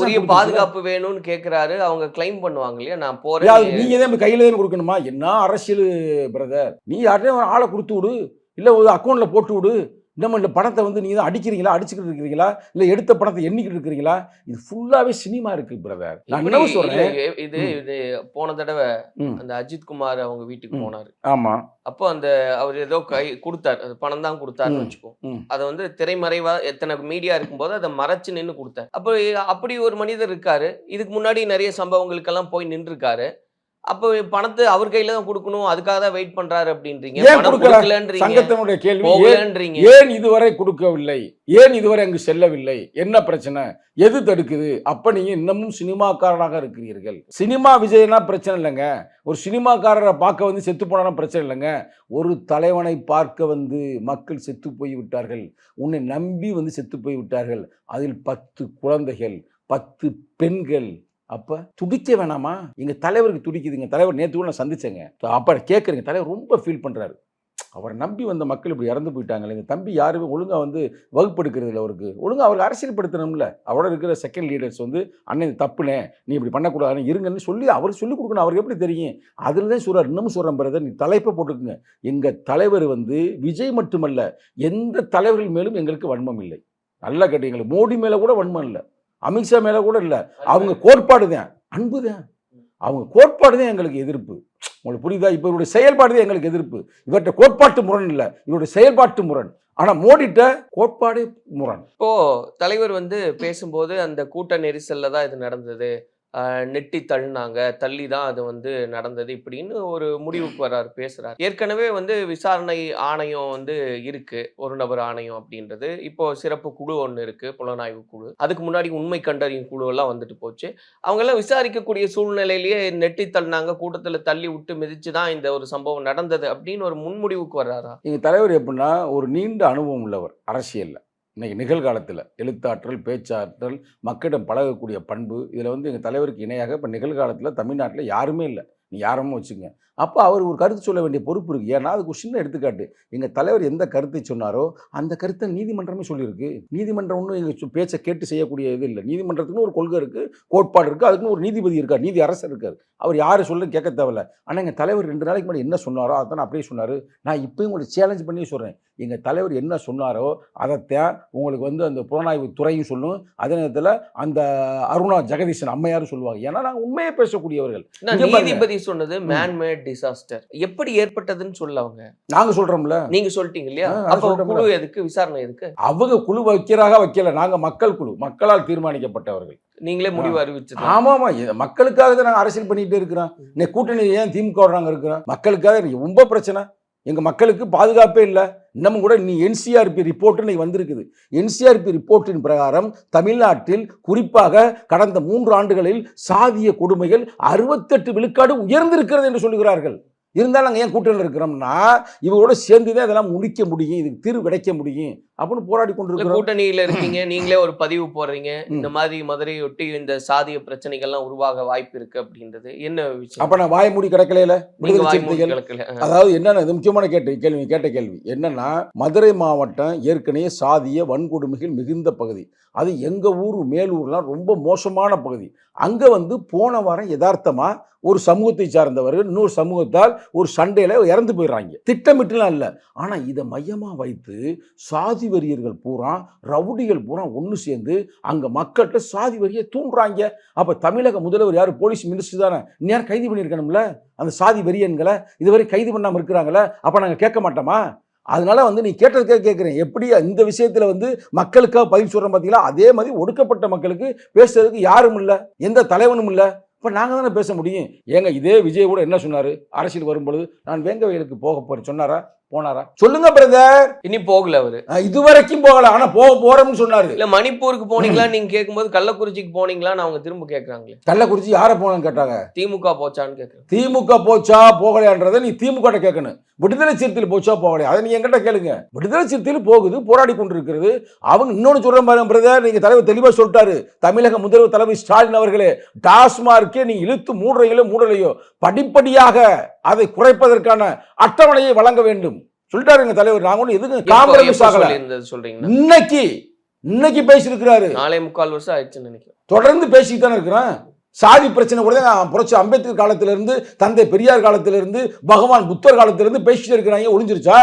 உரிய பாதுகாப்பு வேணும்னு கேக்குறாரு அவங்க கிளைம் பண்ணுவாங்க இல்லையா? நான் யாரு, போறேன் நீங்க தான் கையில தான் கொடுக்கணுமா? என்ன அரசியல் பிரதர் நீ யார்ட்டையும் ஆளை கொடுத்து விடு. இல்ல ஒரு அக்கௌண்ட்ல போட்டு விடு. நம்ம இந்த பணத்தை வந்து நீங்க தான் அடிக்கிறீங்களா அடிச்சுக்கிட்டு இருக்கிறீங்களா இல்ல எடுத்த பணத்தை எண்ணிக்கிட்டு இருக்கிறீங்களா இது ஃபுல்லாவே சினிமா இருக்கு பிரதர் நான் என்ன இல்ல, இது. இது போன தடவை. அந்த அஜித் குமார் அவங்க வீட்டுக்கு. போனாரு ஆமா அப்போ அந்த அவர் ஏதோ கை கொடுத்தாரு அது பணம் தான் கொடுத்தாருன்னு. வச்சுக்கோ. அதை வந்து திரைமறைவா எத்தனை மீடியா இருக்கும்போது அதை மறைச்சு நின்னு கொடுத்தாரு அப்போ அப்படி ஒரு மனிதர் இருக்காரு இதுக்கு முன்னாடி நிறைய சம்பவங்களுக்கெல்லாம் போய் நின்றுருக்காரு அப்போ பணத்தை அவர் கையில தான் கொடுக்கணும். அதுக்காக தான் வெயிட் பண்றாரு அப்படின்றீங்க. ஏன்? கொடுக்கலன்றீங்க. சங்கத்தினுடைய கேள்வி. ஏன் இதுவரை கொடுக்கவில்லை? ஏன் இதுவரை அங்கு செல்லவில்லை? என்ன பிரச்சனை? எது தடுக்குது? அப்ப நீங்க இன்னமும் சினிமாக்காரனாக இருக்கிறீர்கள். சினிமா விஜயனா பிரச்சனை இல்லைங்க. ஒரு சினிமாக்காரரை பார்க்க வந்து செத்து போனா பிரச்சனை இல்லைங்க. ஒரு தலைவனை பார்க்க வந்து மக்கள் செத்து போய் விட்டார்கள். உன்னை நம்பி வந்து செத்து போய் விட்டார்கள். அதில் பத்து குழந்தைகள் பத்து பெண்கள் அப்ப துடிக்க வேணாமா? எங்க தலைவருக்கு துடிக்குதுங்க. தலைவர் நேற்று கூட நான் சந்திச்சேங்க. அப்ப கேட்குறேங்க. தலைவர் ரொம்ப ஃபீல் பண்றாரு. அவரை நம்பி வந்த மக்கள் இப்படி இறந்து போயிட்டாங்களே எங்கள் தம்பி யாருமே ஒழுங்கா வந்து வகுப்படுக்கிறது இல்லை அவருக்கு. ஒழுங்கா அவருக்கு அரசியல்படுத்தணும்ல. அவரோட இருக்கிற செகண்ட் லீடர்ஸ் வந்து அண்ணன் தப்புனே நீ இப்படி பண்ணக்கூடாதுன்னு இருங்கன்னு சொல்லி அவர் சொல்லி கொடுக்கணும். அவருக்கு எப்படி தெரியும்? அதில் தான் சொல்கிறார் இன்னமும் சொல்கிறேன் பிரதர் நீ தலைப்பை போட்டுக்குங்க. எங்கள் தலைவர் வந்து விஜய் மட்டுமல்ல எந்த தலைவர்கள் மேலும் எங்களுக்கு வன்மம் இல்லை. நல்லா கேட்டீங்களா மோடி மேலே கூட வன்மம் இல்லை. அமித்ஷா மேலே கூட இல்லை. அவங்க கோட்பாடு தான். அன்பு தான். அவங்க கோட்பாடு தான் எங்களுக்கு எதிர்ப்பு. உங்களுக்கு புரியுதா? இப்போ இவருடைய செயல்பாடு தான் எங்களுக்கு எதிர்ப்பு. இவர்கிட்ட கோட்பாட்டு முரண் இல்லை. இவருடைய செயல்பாட்டு முரண். ஆனால் மோடிட்ட கோட்பாடே முரண். இப்போ தலைவர் வந்து பேசும்போது அந்த கூட்ட நெரிசல்ல தான் இது நடந்தது. நெட்டி தள்ளினாங்க. தள்ளி தான் அது வந்து நடந்தது இப்படின்னு ஒரு முடிவுக்கு வர்றாரு பேசுறாரு. ஏற்கனவே வந்து விசாரணை ஆணையம் வந்து இருக்கு. ஒரு நபர் ஆணையம் அப்படின்றது. இப்போ சிறப்பு குழு ஒன்று இருக்கு புலனாய்வு குழு. அதுக்கு முன்னாடி உண்மை கண்டறியும் குழு எல்லாம் வந்துட்டு போச்சு. அவங்க எல்லாம் விசாரிக்கக்கூடிய சூழ்நிலையிலேயே நெட்டி தள்ளினாங்க கூட்டத்தில் தள்ளி விட்டு மிதிச்சு தான் இந்த ஒரு சம்பவம் நடந்தது அப்படின்னு ஒரு முன்முடிவுக்கு வர்றாரா? எங்கள் தலைவர் எப்படின்னா ஒரு நீண்ட அனுபவம் உள்ளவர் அரசியலில். இன்றைக்கி நிகழ்காலத்தில் எழுத்தாற்றல் பேச்சாற்றல் மக்களிடம் பழகக்கூடிய பண்பு இதில் வந்து எங்கள் தலைவருக்கு இணையாக இப்போ நிகழ்காலத்தில் தமிழ்நாட்டில் யாருமே இல்லை. நீ யாரமும் வச்சுங்க அப்போ அவர் ஒரு கருத்து சொல்ல வேண்டிய பொறுப்பு இருக்குது ஏன்னா அதுக்கு ஒரு சின்ன எடுத்துக்காட்டு. எங்கள் தலைவர் எந்த கருத்தை சொன்னாரோ அந்த கருத்தை நீதிமன்றமே சொல்லியிருக்கு. நீதிமன்றம் ஒன்றும் எங்கள் பேச்சை கேட்டு செய்யக்கூடிய இது இல்லை. நீதிமன்றத்துக்குன்னு ஒரு கொள்கை இருக்குது கோட்பாடு இருக்குது அதுக்குன்னு ஒரு நீதிபதி இருக்கார் நீதி அரசர் இருக்கார். அவர் யார் சொல்ல கேட்க தேவையில்ல. ஆனால் எங்கள் தலைவர் ரெண்டு நாளைக்கு முன்னாடி என்ன சொன்னாரோ அதான் அப்படியே சொன்னார். நான் இப்போயும் உங்களுக்கு சேலஞ்ச் பண்ணி சொல்கிறேன் எங்கள் தலைவர் என்ன சொன்னாரோ அதைத்தான் உங்களுக்கு வந்து அந்த புலனாய்வு துறையும் சொல்லும். அதே நேரத்தில் அந்த அருணா ஜெகதீசன் அம்மையாரும் சொல்லுவாங்க. ஏன்னா நாங்கள் உண்மையை பேசக்கூடியவர்கள். நீதிபதி சொன்னது மேன்மேட் டிசாஸ்டர் எப்படி ஏற்பட்டதுன்னு சொல்ல அவங்க. நாங்கள் சொல்கிறோம்ல நீங்க சொல்லிட்டீங்க இல்லையா? அப்போ சொல்றோம்ல. குழு எதுக்கு? விசாரணை எதுக்கு? அவங்க குழு வைக்கிறாக வைக்கல? நாங்கள் மக்கள் குழு. மக்களால் தீர்மானிக்கப்பட்டவர்கள். நீங்களே முடிவு அறிவிச்சது ஆமா ஆமா மக்களுக்காக தான் நாங்கள் அரசியல் பண்ணிட்டே இருக்கிறோம். இன்னைக்கு கூட்டணி ஏன் திமுக நாங்கள் இருக்கிறோம்? மக்களுக்காக. ரொம்ப பிரச்சனை. எங்கள் மக்களுக்கு பாதுகாப்பே இல்லை. இன்னமும் கூட நீ என்சிஆர்பி ரிப்போர்ட் இன்னைக்கு வந்திருக்குது. என்சிஆர்பி ரிப்போர்ட்டின் பிரகாரம் தமிழ்நாட்டில் குறிப்பாக கடந்த மூன்று ஆண்டுகளில் சாதிய கொடுமைகள் அறுபத்தெட்டு விழுக்காடு உயர்ந்திருக்கிறது என்று சொல்லுகிறார்கள். இருந்தாலும் நாங்கள் ஏன் கூட்டணியில் இருக்கிறோம்னா இவங்களோட சேர்ந்து தான் இதெல்லாம் முடிக்க முடியும். இதுக்கு தீர்வு கிடைக்க முடியும். அப்படின்னு போராடி கொண்டிருக்கிறோம். கூட்டணியில இருக்கீங்க நீங்களே ஒரு பதிவு போடுறீங்க. இந்த மாதிரி மதுரையொட்டி இந்த சாதிய பிரச்சனைகள்லாம் உருவாக வாய்ப்பு இருக்கு அப்படின்றது என்ன விஷயம்? அப்ப நான் வாய் மூடி கிடக்கலையில. அதாவது என்னென்ன இது முக்கியமான கேட்ட கேள்வி கேட்ட கேள்வி. என்னன்னா மதுரை மாவட்டம் ஏற்கனவே சாதிய வன்கொடுமைகள் மிகுந்த பகுதி. அது எங்க ஊர் மேலூர்லாம் ரொம்ப மோசமான பகுதி. அங்க வந்து போன வாரம் யதார்த்தமா ஒரு சமூகத்தை சார்ந்தவர்கள் இன்னொரு சமூகத்தால் ஒரு சண்டையில இறந்து போயிடுறாங்க. திட்டமிட்டுலாம் இல்லை. ஆனா இதை மையமா வைத்து சாதி வரியர்கள் பூரா ரவுடிகள் பூரா ஒன்று சேர்ந்து அங்கே மக்கள்கிட்ட சாதி வரியை தூண்டுறாங்க. அப்போ தமிழக முதல்வர் யார்? போலீஸ் மினிஸ்டர் தானே. நேரம் கைது பண்ணியிருக்கணும்ல? அந்த சாதி வெறியன்களை இதுவரை கைது பண்ணாமல் இருக்கிறாங்களே? அப்போ நாங்கள் கேட்க மாட்டோமா? அதனால வந்து நீ கேட்டதுக்காக கேட்குறேன். எப்படி இந்த விஷயத்தில் வந்து மக்களுக்காக பதில் சொல்கிறோம் பார்த்தீங்களா அதே மாதிரி ஒடுக்கப்பட்ட மக்களுக்கு பேசுறதுக்கு யாரும் இல்லை. எந்த தலைவனும் இல்லை. இப்போ நாங்கள் தானே பேச முடியும்? ஏங்க இதே விஜய் கூட என்ன சொன்னார்? அரசியல் வரும்பொழுது நான் வேங்க போக போகிறேன் சொன்னாரா? போனாரா? சொல்லுங்க பிரதர் இனி போகல அவரு. இதுவரைக்கும் போகல. ஆனா போக போறோம்னு சொன்னாரு. இல்ல மணிப்பூருக்கு போனீங்களா? நீங்க கேட்கும்போது கள்ளக்குறிச்சிக்கு போனீங்களான்னு அவங்க திரும்ப கேக்குறாங்களே. கள்ளக்குறிச்சி யாரை போனோம்னு கேட்டாங்க? திமுக போச்சான்னு கேக்குறாங்க திமுக போச்சா போகலையான்றதை நீ திமுக கேட்கணும் விடுதலை சிறுத்தையில் போச்சா போகலையா? அதை நீ என்கிட்ட கேளுங்க. விடுதலை சிறுத்தையில் போகுது போராடி கொண்டிருக்கிறது. அவங்க இன்னொன்னு சொல்றேன் பாருங்க பிரதர் நீங்க தலைவர் தெளிவா சொல்லிட்டாரு. தமிழக முதல்வர் தலைவர் ஸ்டாலின் அவர்களே டாஸ்மார்க்கே நீங்க இழுத்து மூடுறீங்களோ மூடலையோ படிப்படியாக அதை குறைப்பதற்கான அட்டவணையை வழங்க வேண்டும். சொல்லிட்டாரு எங்க தலைவர். நாங்க ஒண்ணு எதுக்கு காம்ப்ரமைஸ் ஆகல சொல்றீங்கன்னா இன்னைக்கு இன்னைக்கு பேசியிருக்கிறாரு. நாலே முக்கால் வருஷம் ஆயிடுச்சுன்னு நினைக்கிறேன். தொடர்ந்து பேசிட்டு தானே இருக்கிறேன். சாதி பிரச்சனை கூட தான் புரட்சி அம்பேத்கர் காலத்திலிருந்து தந்தை பெரியார் காலத்திலிருந்து பகவான் புத்தர் காலத்திலிருந்து பேசிட்டு இருக்கிறாங்க ஒளிஞ்சிருச்சா?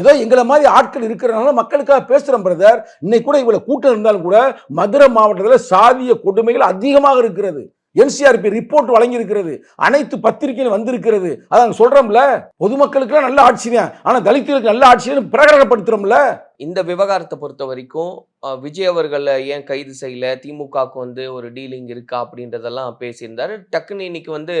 ஏதோ எங்களை மாதிரி ஆட்கள் இருக்கிறனால மக்களுக்காக பேசுறோம் பிரதர் இன்னைக்கு கூட இவ்வளவு கூட்டம் இருந்தாலும் கூட மதுரை மாவட்டத்தில் சாதிய கொடுமைகள் அதிகமாக இருக்கிறது. என்சிஆர்பி ரிப்போர்ட் வழங்கி இருக்கிறது அனைத்து பத்திரிகையும் வந்திருக்கிறது. அதான் சொல்றோம்ல? பொதுமக்களுக்குலாம் நல்ல ஆட்சி தான். ஆனால் தலித்துகளுக்கு நல்ல ஆட்சி பிரகடனப்படுத்துறோம்ல? இந்த விவகாரத்தை பொறுத்த வரைக்கும் விஜய் அவர்களை ஏன் கைது செய்யல? திமுகவுக்கு வந்து ஒரு டீலிங் இருக்கா? அப்படின்றதெல்லாம் பேசியிருந்தாரு. டக்குன்னு இன்னைக்கு வந்து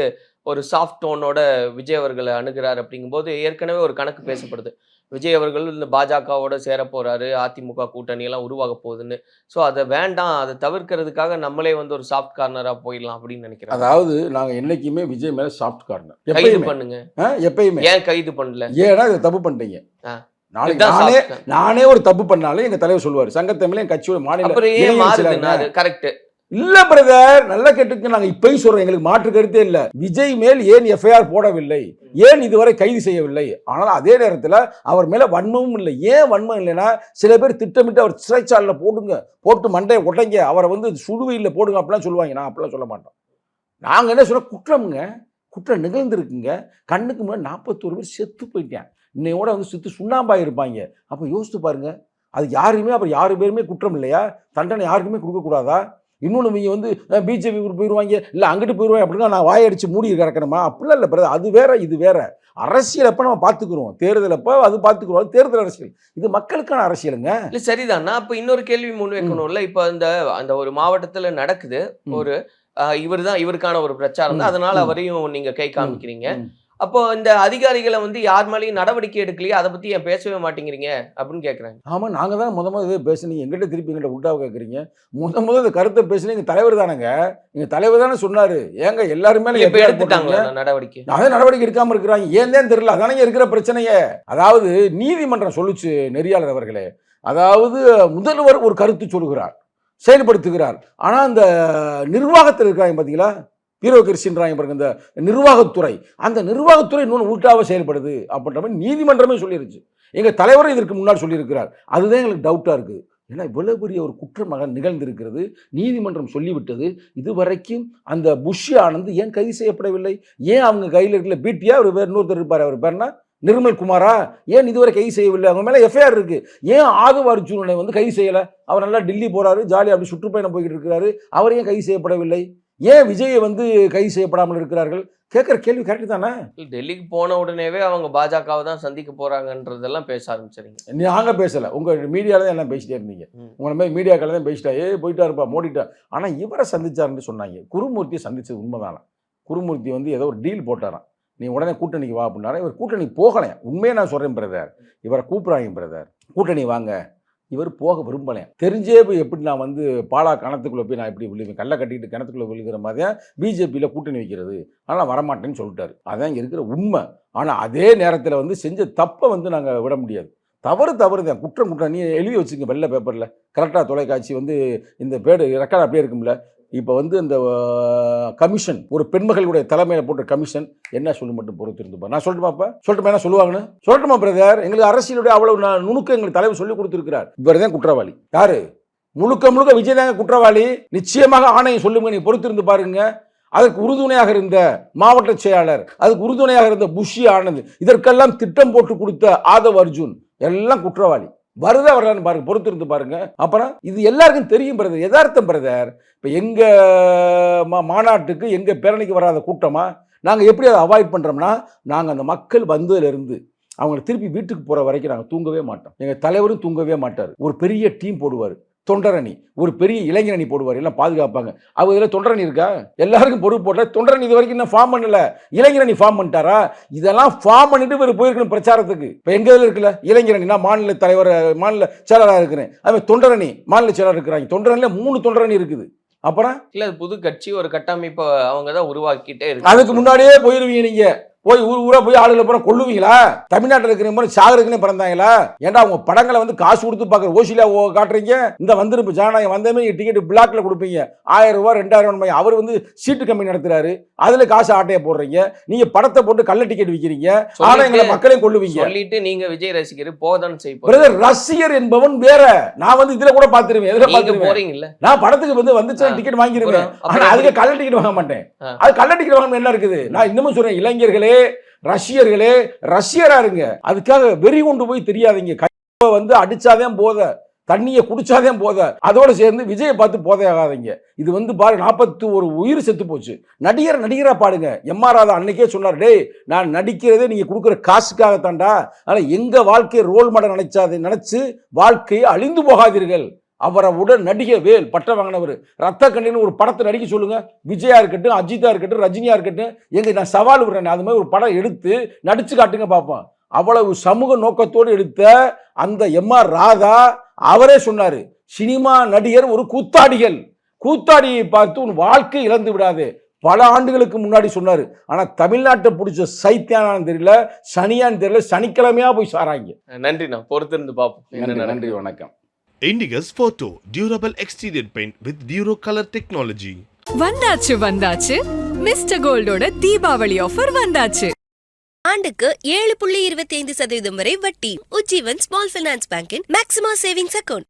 ஒரு சாஃப்ட் டோனோட விஜய் அவர்களை அணுகிறார் அப்படிங்கும்போது ஏற்கனவே ஒரு கணக்கு பேசப்படுது. விஜய் அவர்கள் இந்த பாஜகவோட சேர போறாரு. அதிமுக கூட்டணி எல்லாம் உருவாக போகுதுன்னு. ஸோ அதை வேண்டாம். அதை தவிர்க்கிறதுக்காக நம்மளே வந்து ஒரு சாஃப்ட் கார்னரா போயிடலாம் அப்படின்னு நினைக்கிறேன். அதாவது நாங்க என்னைக்குமே விஜய் மேல சாஃப்ட் கார்னர். கைது பண்ணுங்க. எப்பயுமே. ஏன் கைது பண்ணல? ஏன்னா இதை தப்பு பண்ணிட்டீங்க. நாளைக்கு நானே. நானே ஒரு தப்பு பண்ணாலும் எங்க தலைவர் சொல்லுவார். சங்கத்தமிழ் என் கட்சியோட மாநில கரெக்ட் இல்ல பிரதர் நல்ல கேட்டுக்கு நாங்க இப்பயும் சொல்றோம். எங்களுக்கு மாற்று கருத்தே இல்ல. விஜய் மேல் ஏன் எஃப்ஐஆர் போடவில்லை? ஏன் இதுவரை கைது செய்யவில்லை? ஆனால் அதே நேரத்துல அவர் மேல வன்மமும் இல்லை. ஏன் வன்மம் இல்லைன்னா சில பேர் திட்டமிட்டு அவர் சிறைச்சாலையில் போடுங்க. போட்டு மண்டையை உடைங்க. அவரை வந்து சுடுவையில் போடுங்க. அப்படிலாம் சொல்லுவாங்க. நான் அப்படிலாம் சொல்ல மாட்டோம். நாங்க என்ன சொல்ல குற்றம்ங்க. குற்றம் நிகழ்ந்திருக்குங்க. கண்ணுக்கு முன்னாடி நாற்பத்தோரு பேர் செத்து போயிட்டேன் இன்னையோட வந்து செத்து சுண்ணாம்பாய் இருப்பாங்க அப்போ யோசித்து பாருங்க அது யாருமே அப்புறம் யாரு பேருமே குற்றம் இல்லையா தண்டனை யாருக்குமே கொடுக்கக்கூடாதா? இன்னொன்று நீங்கள் வந்து பிஜேபி போயிடுவாங்க இல்லை அங்கிட்டு போயிடுவாங்க அப்படின்னா நான் வாயடிச்சு மூடி கிடக்கணுமா? அப்படிலாம் இல்லை பிரதர் அது வேற இது வேற. அரசியல் அப்போ நம்ம பார்த்துக்குறோம்? தேர்தல் அப்போ அது பார்த்துக்குறோம்? அது தேர்தல் அரசியல். இது மக்களுக்கான அரசியலுங்க. இல்ல சரிதான். நான் இப்ப இன்னொரு கேள்வி முன் வைக்கணும்ல இப்ப இந்த அந்த ஒரு மாவட்டத்துல நடக்குது. ஒரு இவர் தான் இவருக்கான ஒரு பிரச்சாரம் தான். அதனால. அவரையும் நீங்க கை காமிக்கிறீங்க. அப்போ இந்த அதிகாரிகளை வந்து யார் மேலேயும் நடவடிக்கை எடுக்கலையே அதை பத்தி ஏன் பேசவே மாட்டேங்கிறீங்க? அப்படின்னு கேக்குறாங்க. ஆமாம் நாங்கள் தான் முத முத இதே பேசுனீங்க எங்கிட்ட திருப்பி எங்கிட்ட உல்டாவை கேட்குறீங்க முத முத இந்த கருத்தை பேசுனீங்க எங்கள் தலைவர் தானேங்க. எங்கள் தலைவர் தானே சொன்னார். ஏங்க எல்லாருமே இப்ப எடுத்துட்டாங்களா நடவடிக்கை? அதே நடவடிக்கை எடுக்காம இருக்கிறாங்க. ஏன் தான் தெரியல? அதானே இருக்கிற பிரச்சனையே. அதாவது நீதிமன்றம் சொல்லுச்சு நெறியாளர் அவர்களே. அதாவது முதல்வர் ஒரு கருத்து சொல்லுகிறார் செயல்படுத்துகிறார். ஆனா அந்த நிர்வாகத்தில் இருக்காங்க பாத்தீங்களா பியூரோகிரசின்றாங்க பாருங்க இந்த நிர்வாகத்துறை. அந்த நிர்வாகத்துறை இன்னொன்று உள்டாவ செயல்படுது அப்படின்ற மாதிரி நீதிமன்றமே சொல்லிருச்சு. எங்கள் தலைவரும் இதற்கு முன்னாடி சொல்லியிருக்கிறார். அதுதான் எங்களுக்கு டவுட்டாக இருக்குது. ஏன்னா இவ்வளவு பெரிய ஒரு குற்றம் மகன் நிகழ்ந்திருக்கிறது. நீதிமன்றம் சொல்லிவிட்டது. இதுவரைக்கும் அந்த புஷி ஆனந்த் ஏன் கைது செய்யப்படவில்லை? ஏன் அவங்க கையில் இருக்கிற பிடியா அவர் வேறு இன்னொருத்தர் இருப்பார். அவர் பேர்னா நிர்மல் குமாரா? ஏன் இதுவரை கைது செய்யவில்லை? அவங்க மேலே எஃப்ஐஆர் இருக்கு. ஏன் ஆதவ அர்ஜுனனை வந்து கைது செய்யலை? அவர் நல்லா டெல்லி போறாரு. ஜாலியாக அப்படி சுற்றுப்பயணம் போய்கிட்டு இருக்கிறாரு. அவர் ஏன் கைது செய்யப்படவில்லை? ஏன் விஜயை வந்து கைது செய்யப்படாமல் இருக்கிறார்கள்? கேட்குற கேள்வி கரெக்டு தானே? டெல்லிக்கு போன உடனேவே அவங்க பாஜகவை தான் சந்திக்க போறாங்கன்றதெல்லாம் பேச ஆரம்பிச்சிருங்க. நாங்க பேசல. உங்க மீடியால தான் எல்லாம் பேசிட்டே இருந்தீங்க. உங்களை மாதிரி மீடியாக்கள் தான் பேசிட்டா ஏ போயிட்டாருப்பா மோடிட்டா. ஆனா இவரை சந்திச்சாருன்னு சொன்னாங்க. குருமூர்த்தியை சந்திச்சது உண்மைதானா? குருமூர்த்தி வந்து ஏதோ ஒரு டீல் போட்டாராம். நீ உடனே கூட்டணிக்கு வா அப்படின்னாரா. இவர் கூட்டணி போகலை உண்மையை நான் சொல்றேன் பிரதர் இவரை கூப்பிடுறாங்க பிரதர் கூட்டணி வாங்க. இவர் போக விரும்பலையாம் தெரிஞ்சே போய் எப்படி நான் வந்து பாலா கணத்துக்குள்ளே போய் நான் எப்படி விழுவேன்? கல்லை கட்டிட்டு கிணத்துக்குள்ளே விழுகிற மாதிரி தான் பிஜேபியில் கூட்டணி வைக்கிறது. ஆனால் வரமாட்டேன்னு சொல்லிட்டாரு. அதான் இங்கே இருக்கிற உண்மை. ஆனால் அதே நேரத்தில் வந்து செஞ்ச தப்பை வந்து நாங்கள் விட முடியாது. தவறு தவறு தான். குற்றம் குற்றம். நீ எழுதி வச்சுங்க வெள்ளை பேப்பரில் கரெக்டாக தொலைக்காட்சி வந்து இந்த பேடு ரெக்கார்ட் அப்படியே இருக்கும்ல. இப்போ வந்து இந்த கமிஷன் ஒரு பெண்மகளுடைய தலைமையில் போட்ட கமிஷன் என்ன சொல்லு மட்டும் பொறுத்திருந்துப்பா நான் சொல்லட்டுமா அப்ப? சொல்லட்டுமா என்ன சொல்லுவாங்கன்னு? சொல்லட்டுமா பிரதர் எங்களுக்கு அரசியலுடைய அவ்வளவு நான் நுணுக்கம் எங்களுக்கு தலைவர் சொல்லி கொடுத்துருக்கிறார். இவர் தான் குற்றவாளி. யாரு? முழுக்க முழுக்க விஜய் தாங்க குற்றவாளி. நிச்சயமாக ஆணையம் சொல்லுங்க நீ பொறுத்திருந்து பாருங்க. அதற்கு உறுதுணையாக இருந்த மாவட்ட செயலாளர் அதுக்கு உறுதுணையாக இருந்த புஷி ஆனந்த் இதற்கெல்லாம் திட்டம் போட்டு கொடுத்த ஆதவ் அர்ஜுன் எல்லாம் குற்றவாளி. வருதா வரலான்னு பாருங்க பொறுத்திருந்து பாருங்க. அப்புறம் இது எல்லாருக்கும் தெரியும் பிரதர் யதார்த்தம் பிரதர் இப்போ எங்கள் மா மாநாட்டுக்கு எங்கள் பேரணிக்கு வராத கூட்டமாக நாங்கள் எப்படி அதை அவாய்ட் பண்ணுறோம்னா நாங்கள் அந்த மக்கள் வந்ததுலேருந்து அவங்கள திருப்பி வீட்டுக்கு போகிற வரைக்கும் நாங்கள் தூங்கவே மாட்டோம். எங்கள் தலைவரும் தூங்கவே மாட்டார். ஒரு பெரிய டீம் போடுவார். தொண்டரணி. ஒரு பெரிய இளைஞரணி போடுவார். எல்லாம் பாதுகாப்பாங்க. அவங்க இதில் தொண்டரணி இருக்கா? எல்லாருக்கும் பொறுப்பு போட்டால் தொண்டரணி இது வரைக்கும் இன்னும் ஃபார்ம் பண்ணல. இளைஞரணி ஃபார்ம் பண்ணிட்டாரா? இதெல்லாம் ஃபார்ம் பண்ணிட்டு இவர் போயிருக்கணும் பிரச்சாரத்துக்கு. இப்போ எங்கள் இதில் இருக்குல்ல? இளைஞரணி நான் மாநில தலைவர் மாநில செயலராக இருக்கிறேன். அது மாதிரி தொண்டரணி மாநில செயலராக இருக்கிறாங்க. தொண்டரணியில் மூணு தொண்டரணி இருக்குது. அப்புறம்? இல்ல புது கட்சி ஒரு கட்டமைப்பை அவங்க தான் உருவாக்கிட்டே இருக்கு அதுக்கு முன்னாடியே போயிருவீங்க நீங்க. போய் ஊர் ஊரா போய் ஆளுகளை பூரா கொல்லுவீங்களா? தமிழ்நாட்டில் இருக்கிற மாதிரி சாகருக்குன்னு பிறந்தாங்களா? ஏன்டா உங்க படங்களை வந்து காசு கொடுத்து பார்க்குற ஓசிலா ஓ காட்டுறீங்க? இந்த வந்துருப்பு ஜனநாயகம் வந்தமே டிக்கெட் பிளாக்ல கொடுப்பீங்க. ஆயிரம் ரூபாய் ரெண்டாயிரம் ரூபாய் அவர் வந்து சீட்டு கம்பெனி நடத்துறாரு. அதுல காசு ஆட்டையை போடுறீங்க. நீங்க படத்தை போட்டு கள்ள டிக்கெட் விற்கிறீங்க ஆனா எங்களை மக்களையும் கொல்லுவீங்க. சொல்லிட்டு நீங்க விஜய் ரசிகர் போதன் செய்ய ரசிகர் என்பவன் வேற. நான் வந்து இதுல கூட பாத்துருவேன் எதுல பாத்துருவேன் போறீங்கல்ல? நான் படத்துக்கு வந்து வந்துச்சு ஆ. டிக்கெட் வாங்கிருவேன். ஆனா அதுக்கு? கள்ள டிக்கெட் வாங்க மாட்டேன். அது கள்ள டிக்கெட் வாங்க என்ன இருக்குது? நான் இன்னமும் சொல்றேன் இளைஞர்களே ரஷ்யர்களே ரஷ்யரா இருங்க. அதுக்காக வெறி கொண்டு போய் தெரியாதீங்க. கையை வந்து அடிச்சாதான் போத தண்ணியை குடிச்சாதான் போத. அதோட சேர்ந்து விஜயை பார்த்து போதே ஆகாதீங்க இது வந்து பாரு நாற்பத்தி ஒரு உயிர் செத்து போச்சு. நடிகர் நடிகரா பாடுங்க. எம்ஆர் ராதா அன்னைக்கே சொன்னார் டேய் நான் நடிக்கிறதே நீங்க கொடுக்குற காசுக்காகத்தான்டா. ஆனால் எங்க வாழ்க்கையை ரோல் மாடல் நினைச்சாது நினைச்சு வாழ்க்கையை அழிந்து போகாதீர்கள். அவரை உடன் நடிகை வேல் பட்டம் வாங்கினவர் ரத்த கண்ணின்னு ஒரு படத்தை நடிக்க சொல்லுங்க. விஜயா இருக்கட்டும் அஜித்தா இருக்கட்டும் ரஜினியா இருக்கட்டும் எங்க நான் சவால் விடுறேன் அது மாதிரி ஒரு படம் எடுத்து நடிச்சு காட்டுங்க பார்ப்போம் அவ்வளவு சமூக நோக்கத்தோடு எடுத்த அந்த எம்ஆர் ராதா அவரே சொன்னாரு சினிமா நடிகர் ஒரு கூத்தாடிகள். கூத்தாடியை பார்த்து உன் வாழ்க்கை இழந்து விடாதே. பல ஆண்டுகளுக்கு முன்னாடி சொன்னாரு. ஆனா தமிழ்நாட்டை பிடிச்ச சைத்தியானான்னு தெரியல சனியான்னு தெரியல சனிக்கிழமையா போய் சாராங்க. நன்றி நான் பொறுத்திருந்து பார்ப்போம். நன்றி வணக்கம். Indigus Photo Durable Exterior Paint with Duro Color Technology. வந்தாச்சு வந்தாச்சு. மிஸ்டர் கோல்டோட தீபாவளி ஆஃபர் வந்தாச்சு. ஆண்டுக்கு ஏழு புள்ளி இருபத்தி ஐந்து சதவீதம் வரை வட்டி. உஜ்ஜீவன் ஸ்மால் ஃபைனான்ஸ் பேங்கின் மேக்ஸிமா சேவிங்ஸ் அக்கவுண்ட்